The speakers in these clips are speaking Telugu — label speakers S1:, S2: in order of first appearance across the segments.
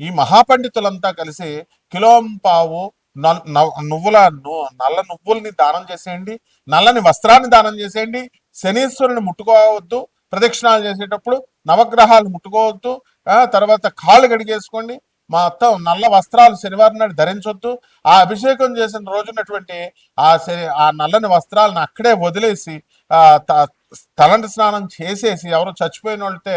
S1: ఈ మహాపండితులంతా కలిసి కిలోంపావు నల్- నవ్- నువ్వుల ను- నల్ల నువ్వుల్ని దానం చేసేయండి నల్లని వస్త్రాన్ని దానం చేసేయండి శనీశ్వరుని ముట్టుకోవద్దు ప్రదక్షిణాలు చేసేటప్పుడు నవగ్రహాలు ముట్టుకోవద్దు తర్వాత కాళ్ళు గడిగేసుకోండి మొత్తం నల్ల వస్త్రాలు శనివారం నాడు ధరించొద్దు. ఆ అభిషేకం చేసిన రోజునటువంటి ఆ ఆ నల్లని వస్త్రాలను అక్కడే వదిలేసి ఆ తలంటి స్నానం చేసేసి ఎవరు చచ్చిపోయిన వాళ్ళతే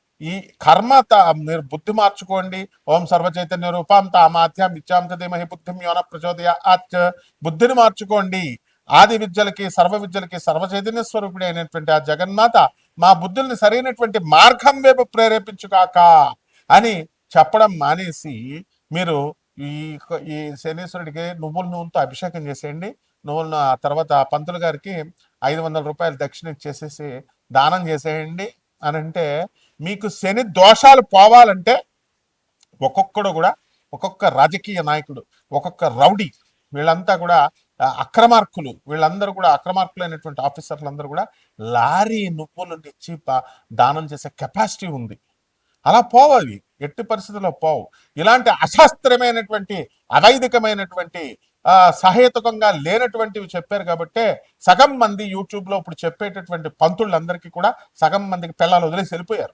S1: ఈ కర్మ త- మీరు బుద్ధి మార్చుకోండి. ఓం సర్వచైతన్య రూపాం తామాధ్యాం ఇచ్చాంత ధీమహి బుద్ధిం యోన ప్రచోదయ అత్ బుద్ధిని మార్చుకోండి. ఆది విద్యలకి సర్వ విద్యలకి సర్వచైతన్య స్వరూపుడి అయినటువంటి ఆ జగన్మాత మా బుద్ధుల్ని సరైనటువంటి మార్గం వైపు ప్రేరేపించుగాక అని చెప్పడం మానేసి మీరు ఈ ఈ శనీశ్వరుడికి నువ్వుల నూనెతో అభిషేకం చేసేయండి. నువ్వులను ఆ తర్వాత పంతులు గారికి ఐదు వందల రూపాయలు దక్షిణ ఇచ్చేసేసి దానం చేసేయండి. అని అంటే మీకు శని దోషాలు పోవాలంటే ఒక్కొక్కడు కూడా ఒక్కొక్క రాజకీయ నాయకుడు ఒక్కొక్క రౌడీ వీళ్ళంతా కూడా అక్రమార్కులు వీళ్ళందరూ కూడా అక్రమార్కులైనటువంటి ఆఫీసర్లందరూ కూడా లారీ నువ్వులు ఇచ్చి దానం చేసే కెపాసిటీ ఉంది. అలా పోవు అవి. ఎట్టి పరిస్థితుల్లో పోవు. ఇలాంటి అశాస్త్రమైనటువంటి అవైదికమైనటువంటి సహేతుకంగా లేనటువంటివి చెప్పారు కాబట్టే సగం మంది యూట్యూబ్లో ఇప్పుడు చెప్పేటటువంటి పంతులందరికీ కూడా సగం మందికి పిల్లలు వదిలేసి వెళ్ళిపోయారు.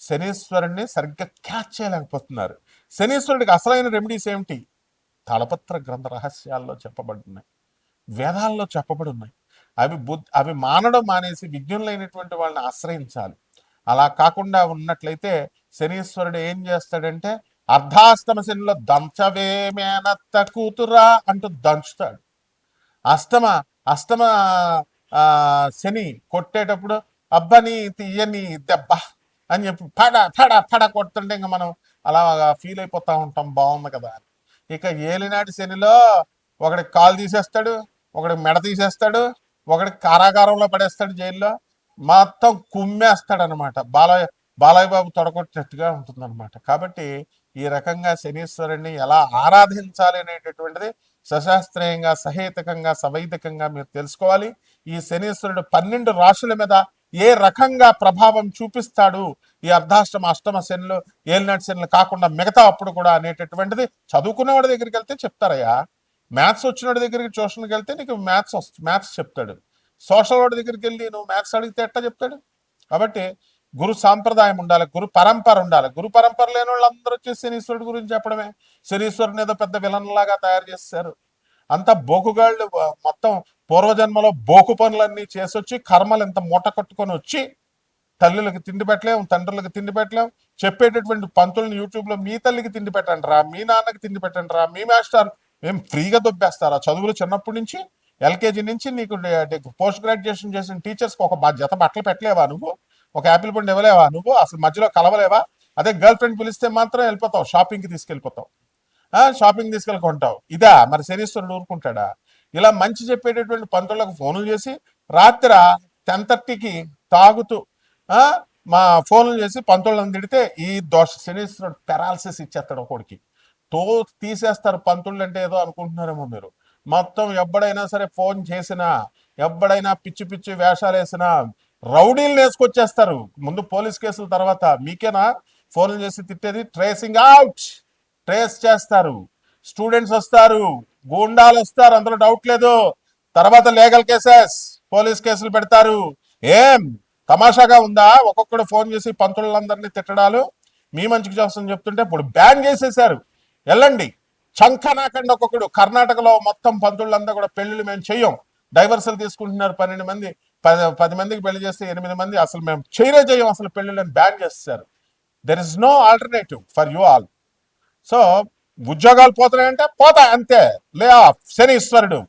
S1: శనీశ్వరుణ్ణి సరిగ్గా క్యాచ్ చేయలేకపోతున్నారు. శనీశ్వరుడికి అసలైన రెమెడీస్ ఏమిటి? తలపత్ర గ్రంథ రహస్యాల్లో చెప్పబడున్నాయి. వేదాల్లో చెప్పబడి ఉన్నాయి అవి బుద్ధి అవి మానడం మానేసి విజ్ఞులైనటువంటి వాళ్ళని ఆశ్రయించాలి. అలా కాకుండా ఉన్నట్లయితే శనీశ్వరుడు ఏం చేస్తాడంటే అర్ధాష్టమ శనిలో దంచవేమేనత్త కూతురా అంటూ దంచుతాడు. అష్టమ అష్టమ శని కొట్టేటప్పుడు అబ్బని తీయని దెబ్బ అని చెప్పి పడ పడ పడ కొడుతుంటే ఇంకా మనం అలా ఫీల్ అయిపోతా ఉంటాం. బాగుంది కదా. ఇక ఏలినాటి శనిలో ఒకడికి కాలు తీసేస్తాడు ఒకడికి మెడ తీసేస్తాడు ఒకడి కారాగారంలో పడేస్తాడు జైల్లో. మొత్తం కుమ్మేస్తాడు అనమాట బాలయ్య బాలయ్య బాబు తొడగొట్టినట్టుగా ఉంటుందన్నమాట కాబట్టి ఈ రకంగా శనీశ్వరుణ్ణి ఎలా ఆరాధించాలి అనేటటువంటిది సశాస్త్రీయంగా సహేతకంగా సవైదికంగా మీరు తెలుసుకోవాలి. ఈ శనీశ్వరుడు పన్నెండు రాశుల మీద ఏ రకంగా ప్రభావం చూపిస్తాడు ఈ అర్ధాష్టమ అష్టమ శనులు ఏలినాటి శనులు కాకుండా మిగతా అప్పుడు కూడా అనేటటువంటిది చదువుకున్న వాడి దగ్గరికి వెళ్తే చెప్తారయ్యా. మ్యాథ్స్ వచ్చిన వాడి దగ్గరికి ట్యూషన్కి వెళ్తే నీకు మ్యాథ్స్ వస్తుంది మ్యాథ్స్ చెప్తాడు. సోషల్ వాడి దగ్గరికి వెళ్ళి నువ్వు మ్యాథ్స్ అడిగితే ఎట్టా చెప్తాడు? కాబట్టి గురు సాంప్రదాయం ఉండాలి గురు పరంపర ఉండాలి. గురు పరంపర లేని వాళ్ళు అందరూ వచ్చి శనీశ్వరుడు గురించి చెప్పడమే. శనీశ్వరుని ఏదో పెద్ద విలన్ లాగా తయారు చేస్తారు అంత బోకుగాళ్ళు మొత్తం పూర్వజన్మలో బోకు పనులన్నీ చేసొచ్చి కర్మలు ఇంత మూట కట్టుకొని వచ్చి తల్లులకు తిండి పెట్టలేం తండ్రులకు తిండి పెట్టలేం చెప్పేటటువంటి పంతులను యూట్యూబ్లో మీ తల్లికి తిండి పెట్టండి రా మీ నాన్నకి తిండి పెట్టండి రా మీ మాస్టర్ మేము ఫ్రీగా దొబ్బేస్తారా. చదువులు చిన్నప్పటి నుంచి ఎల్కేజీ నుంచి నీకు పోస్ట్ గ్రాడ్యుయేషన్ చేసిన టీచర్స్కి ఒక జత బట్టలు పెట్టలేవా నువ్వు? ఒక యాపిల్ పండు ఇవ్వలేవా నువ్వు? అసలు మధ్యలో కలవలేవా? అదే గర్ల్ ఫ్రెండ్ పిలిస్తే మాత్రం వెళ్ళిపోతావు షాపింగ్కి తీసుకెళ్ళిపోతావు. షాపింగ్ తీసుకెళ్ళి కొంటావు. ఇదా మరి శనీశ్వరుడు ఊరుకుంటాడా? ఇలా మంచి చెప్పేటటువంటి పంతులకు ఫోన్లు చేసి రాత్రి టెన్ థర్టీకి తాగుతూ మా ఫోన్లు చేసి పంతులను తిడితే ఈ దోష శనీశ్వరుడు పెరాలసిస్ ఇచ్చేస్తాడు ఒకడికి. తో తీసేస్తారు పంతులు అంటే ఏదో అనుకుంటున్నారేమో మీరు. మొత్తం ఎప్పుడైనా సరే ఫోన్ చేసినా ఎప్పుడైనా పిచ్చి పిచ్చి వేషాలు వేసినా రౌడీలు వేసుకొచ్చేస్తారు. ముందు పోలీస్ కేసుల తర్వాత మీకేనా? ఫోన్లు చేసి తిట్టేది ట్రేసింగ్ అవుట్ ట్రేస్ చేస్తారు. స్టూడెంట్స్ వస్తారు. గూండాలు వస్తారు. అందులో డౌట్ లేదు. తర్వాత లీగల్ కేసెస్ పోలీస్ కేసులు పెడతారు. ఏం? తమాషాగా ఉందా? ఒక్కొక్కడు ఫోన్ చేసి పంతులందరినీ తిట్టడాలు. మీ మంచికి చేస్తామని చెప్తుంటే ఇప్పుడు బ్యాన్ చేసేసారు వెళ్ళండి చంకనాకండి ఒక్కొక్కడు. కర్ణాటకలో మొత్తం పంతులంతా కూడా పెళ్ళిళ్ళు మేము చెయ్యం. డైవర్సల్ తీసుకుంటున్నారు పన్నెండు మంది. పది పది మందికి పెళ్ళి చేస్తే ఎనిమిది మంది. అసలు మేము చేయరే చేయం అసలు పెళ్ళిళ్ళని బ్యాన్ చేస్తారు there is no alternative for you all so ఉద్యోగాలు పోతున్నాయంటే పోతాయి అంతే. Lay off. శనీశ్వరుడు.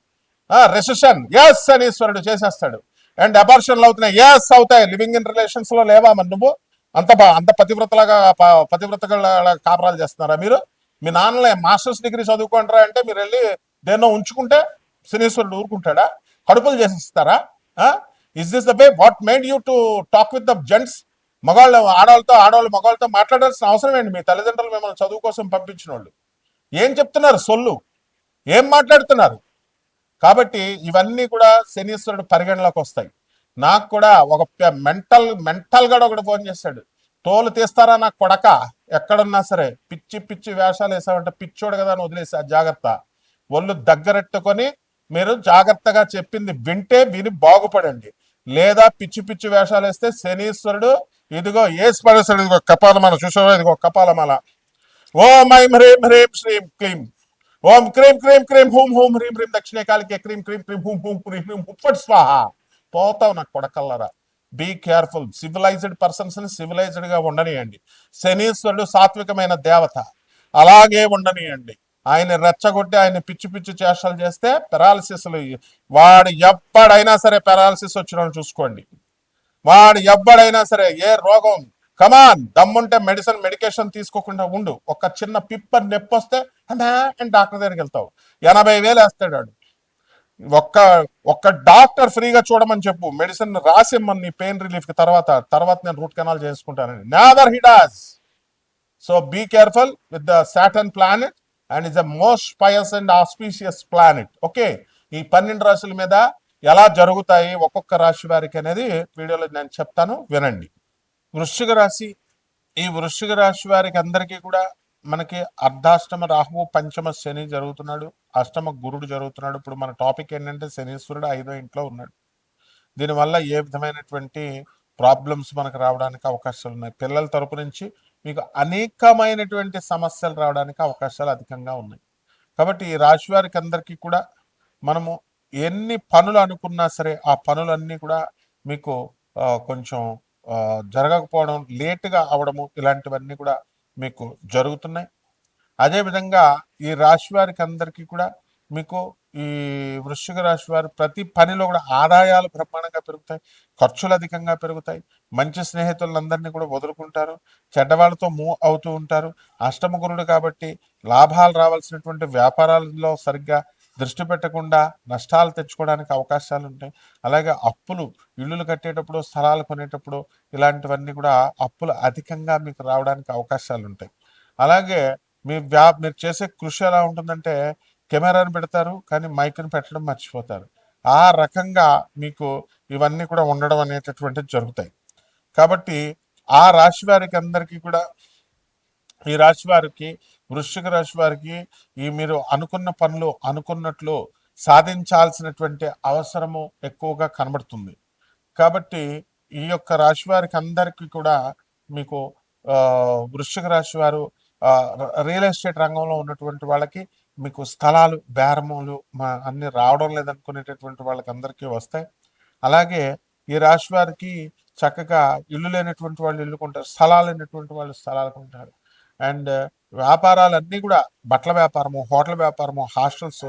S1: రెసెషన్ ఎస్ శనీశ్వరుడు చేసేస్తాడు. అండ్ అబార్షన్లు అవుతున్నాయి. ఎస్ అవుతాయి. లివింగ్ ఇన్ రిలేషన్స్లో లేవా మరి నువ్వు? అంత బా- అంత పతివ్రతలాగా ప- పతివ్రతగా కాపురాలు చేస్తున్నారా మీరు? మీ నాన్నలే మాస్టర్స్ డిగ్రీ చదువుకుంటారా అంటే మీరు వెళ్ళి దేన్నో ఉంచుకుంటే శనీశ్వరుడు ఊరుకుంటాడా? కడుపులు చేసిస్తారా? Is this the way what made you to talk with the gents మగవాళ్ళు ఆడవాళ్ళతో ఆడవాళ్ళు మగవాళ్ళతో మాట్లాడాల్సిన అవసరం ఏంటి? మీ తల్లిదండ్రులు మిమ్మల్ని చదువు కోసం పంపించిన వాళ్ళు. ఏం చెప్తున్నారు? సొల్లు. ఏం మాట్లాడుతున్నారు? కాబట్టి ఇవన్నీ కూడా శనీశ్వరుడు పరిగణలోకి వస్తాయి. నాకు కూడా ఒక మెంటల్ మెంటల్గా ఒకటి ఫోన్ చేశాడు తోలు తీస్తారా నాకు కొడక? ఎక్కడున్నా సరే పిచ్చి పిచ్చి వేషాలు వేసామంటే పిచ్చోడు కదా అని వదిలేసా జాగ్రత్త. ఒళ్ళు దగ్గరెట్టుకొని మీరు జాగ్రత్తగా చెప్పింది వింటే విని బాగుపడండి. లేదా పిచ్చి పిచ్చి వేషాలు వేస్తే శనీశ్వరుడు ఇదిగో ఏ పడేస్తాడు ఇదిగో కపాలమాల చూసావా? ఇదిగో కపాలమాల. ఓం ఐం హ్రీం హ్రీం శ్రీం క్లీం. ఓం క్రీం క్రీం క్రీం హూం హూం హ్రీం హ్రీం దక్షిణ కాలికి క్రీం క్రీం క్రీం హూం హూం హ్రీం హ్రీం హుప్పట్ స్వాహ. పోతావు నాకు కొడకల్లరా. బీ కేర్ఫుల్ సివిలైజ్డ్ పర్సన్స్ని సివిలైజ్డ్గా ఉండనియండి. శనీశ్వరుడు సాత్వికమైన దేవత. అలాగే ఉండనియండి. ఆయన రెచ్చగొట్టి ఆయన పిచ్చి పిచ్చి చేష్టలు చేస్తే పెరాలసిస్లు వాడు ఎప్పుడైనా సరే పెరాలసిస్ వచ్చిన చూసుకోండి. వాడు ఎవ్వడైనా సరే ఏ రోగం కమాన్ దమ్ముంటే మెడిసిన్ మెడికేషన్ తీసుకోకుండా ఉండు. ఒక చిన్న పిప్పర్ నొప్పి వస్తే అంటే డాక్టర్ దగ్గరికి వెళ్తావు. ఎనభై వేలు వేస్తాడు ఒక్క ఒక్క డాక్టర్ ఫ్రీగా చూడమని చెప్పు. మెడిసిన్ రాసిమ్మని నీ పెయిన్ రిలీఫ్కి తర్వాత తర్వాత నేను రూట్ కెనాల్ చేసుకుంటానని నాదర్ హిడాస్ so be careful with the Saturn planet and is the most pious and auspicious planet okay ఈ పన్నెండు రాశుల మీద ఎలా జరుగుతాయి ఒక్కొక్క రాశి వారికి అనేది వీడియోలో నేను చెప్తాను వినండి. వృశ్చిక రాశి ఈ వృశ్చిక రాశి వారికి అందరికీ కూడా మనకి అర్ధాష్టమ రాహువు పంచమ శని జరుగుతున్నాడు అష్టమ గురుడు జరుగుతున్నాడు. ఇప్పుడు మన టాపిక్ ఏంటంటే శనీశ్వరుడు ఐదో ఇంట్లో ఉన్నాడు. దీనివల్ల ఏ విధమైనటువంటి ప్రాబ్లమ్స్ మనకు రావడానికి అవకాశాలు ఉన్నాయి. పిల్లల తరపు నుంచి మీకు అనేకమైనటువంటి సమస్యలు రావడానికి అవకాశాలు అధికంగా ఉన్నాయి. కాబట్టి ఈ రాశి వారికి అందరికీ కూడా మనము ఎన్ని పనులు అనుకున్నా సరే ఆ పనులన్నీ కూడా మీకు కొంచెం జరగకపోవడం లేటుగా అవడము ఇలాంటివన్నీ కూడా మీకు జరుగుతున్నాయి. అదేవిధంగా ఈ రాశి వారికి అందరికీ కూడా మీకు ఈ వృశ్చిక రాశి వారు ప్రతి పనిలో కూడా ఆదాయాలు బ్రహ్మాండంగా పెరుగుతాయి ఖర్చులు అధికంగా పెరుగుతాయి. మంచి స్నేహితులందరినీ కూడా వదులుకుంటారు చెడ్డవాళ్ళతో మూవ్ అవుతూ ఉంటారు. అష్టమ గురుడు కాబట్టి లాభాలు రావాల్సినటువంటి వ్యాపారాలలో సరిగ్గా దృష్టి పెట్టకుండా నష్టాలు తెచ్చుకోవడానికి అవకాశాలు ఉంటాయి. అలాగే అప్పులు ఇల్లులు కట్టేటప్పుడు స్థలాలు కొనేటప్పుడు ఇలాంటివన్నీ కూడా అప్పులు అధికంగా మీకు రావడానికి అవకాశాలు ఉంటాయి. అలాగే మీ వ్యా మీరు చేసే కృషి ఎలా ఉంటుందంటే కెమెరాని పెడతారు కానీ మైక్ని పెట్టడం మర్చిపోతారు. ఆ రకంగా మీకు ఇవన్నీ కూడా ఉండడం అనేటటువంటిది జరుగుతాయి. కాబట్టి ఆ రాశి వారికి అందరికీ కూడా ఈ రాశి వారికి వృశ్చిక రాశి వారికి ఈ మీరు అనుకున్న పనులు అనుకున్నట్లు సాధించాల్సినటువంటి అవసరము ఎక్కువగా కనబడుతుంది. కాబట్టి ఈ యొక్క రాశి వారికి అందరికీ కూడా మీకు వృశ్చిక రాశి వారు రియల్ ఎస్టేట్ రంగంలో ఉన్నటువంటి వాళ్ళకి మీకు స్థలాలు బేరములు మా అన్ని రావడం లేదనుకునేటటువంటి వాళ్ళకి అందరికీ వస్తాయి. అలాగే ఈ రాశి వారికి చక్కగా ఇల్లు లేనటువంటి వాళ్ళు ఇల్లు కొంటారు స్థలాలు లేనటువంటి వాళ్ళు స్థలాలు కొంటారు. అండ్ వ్యాపారాలన్నీ కూడా బట్టల వ్యాపారము హోటల్ వ్యాపారము hostels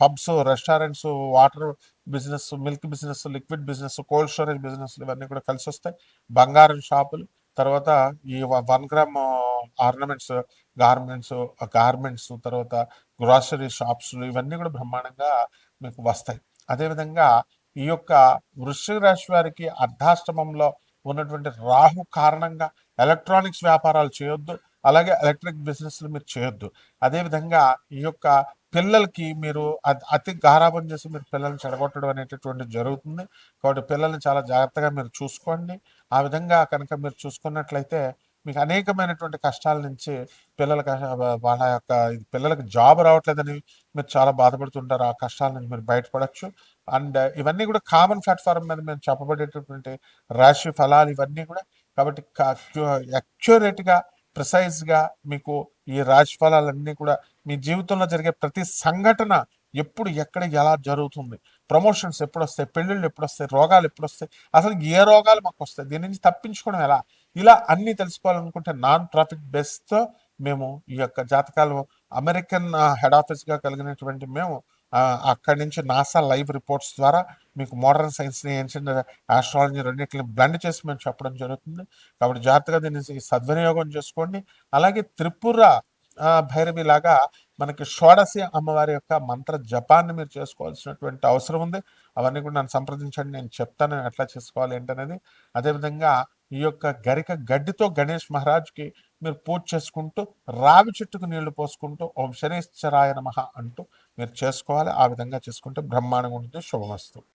S1: pubs restaurants water business milk business liquid business cold storage business ఇవన్నీ కూడా కలిసి వస్తాయి. బంగారం షాపులు తర్వాత ఈ one gram ornaments garments garments తర్వాత గ్రాసరీ షాప్స్ ఇవన్నీ కూడా బ్రహ్మాండంగా మీకు వస్తాయి. అదేవిధంగా ఈ యొక్క వృశ్చిక రాశి వారికి అర్ధాష్టమంలో ఉన్నటువంటి రాహు కారణంగా ఎలక్ట్రానిక్స్ వ్యాపారాలు చేయొద్దు అలాగే ఎలక్ట్రిక్ బిజినెస్లు మీరు చేయొద్దు. అదేవిధంగా ఈ యొక్క పిల్లలకి మీరు అతి- అతి గారాబం చేసి మీరు పిల్లల్ని చెడగొట్టడం అనేటటువంటి జరుగుతుంది. కాబట్టి పిల్లల్ని చాలా జాగ్రత్తగా మీరు చూసుకోండి. ఆ విధంగా కనుక మీరు చూసుకున్నట్లయితే మీకు అనేకమైనటువంటి కష్టాల నుంచి పిల్లల కష్ట- వాళ్ళ యొక్క పిల్లలకు పిల్లలకి జాబ్ రావట్లేదని మీరు చాలా బాధపడుతుంటారు. ఆ కష్టాల నుంచి మీరు బయటపడచ్చు. అండ్ ఇవన్నీ కూడా కామన్ ప్లాట్ఫామ్ మీద మేము చెప్పబడేటటువంటి రాశి ఫలాలు ఇవన్నీ కూడా కాబట్టి యాక్యురేట్గా ప్రిసైజ్గా మీకు ఈ రాశి ఫలాలన్నీ కూడా మీ జీవితంలో జరిగే ప్రతి సంఘటన ఎప్పుడు ఎక్కడ ఎలా జరుగుతుంది? ప్రమోషన్స్ ఎప్పుడు వస్తాయి పెళ్ళిళ్ళు ఎప్పుడు వస్తాయి రోగాలు ఎప్పుడు వస్తాయి అసలు ఏ రోగాలు మాకు వస్తాయి దీని నుంచి తప్పించుకోవడం ఎలా? ఇలా అన్ని తెలుసుకోవాలనుకుంటే నాన్ ప్రాఫిట్ బేస్తో మేము ఈ యొక్క జాతకాలు అమెరికన్ హెడ్ ఆఫీస్గా కలిగినటువంటి మేము అక్కడి నుంచి నాసా లైవ్ రిపోర్ట్స్ ద్వారా మీకు మోడర్న్ సైన్స్ని ఏన్షియంట్ ఆస్ట్రాలజీ రెండింటిని బ్లెండ్ చేసి మేము చెప్పడం జరుగుతుంది. కాబట్టి జాగ్రత్తగా దీన్ని సద్వినియోగం చేసుకోండి. అలాగే త్రిపుర భైరవి లాగా మనకి షోడశి అమ్మవారి యొక్క మంత్ర జపాన్ని మీరు చేసుకోవాల్సినటువంటి అవసరం ఉంది. అవన్నీ కూడా నన్ను సంప్రదించండి నేను చెప్తాను ఎట్లా చేసుకోవాలి ఏంటనేది. అదేవిధంగా ఈ యొక్క గరిక గడ్డితో గణేష్ మహారాజ్కి మీరు పూజ చేసుకుంటూ రావి చెట్టుకు నీళ్ళు పోసుకుంటూ ఓం శనేశ్వరాయ నమ అంటూ మీరు చేసుకోవాలి. ఆ విధంగా చేసుకుంటే బ్రహ్మాండంగా ఉంటుంది. శుభమస్తు.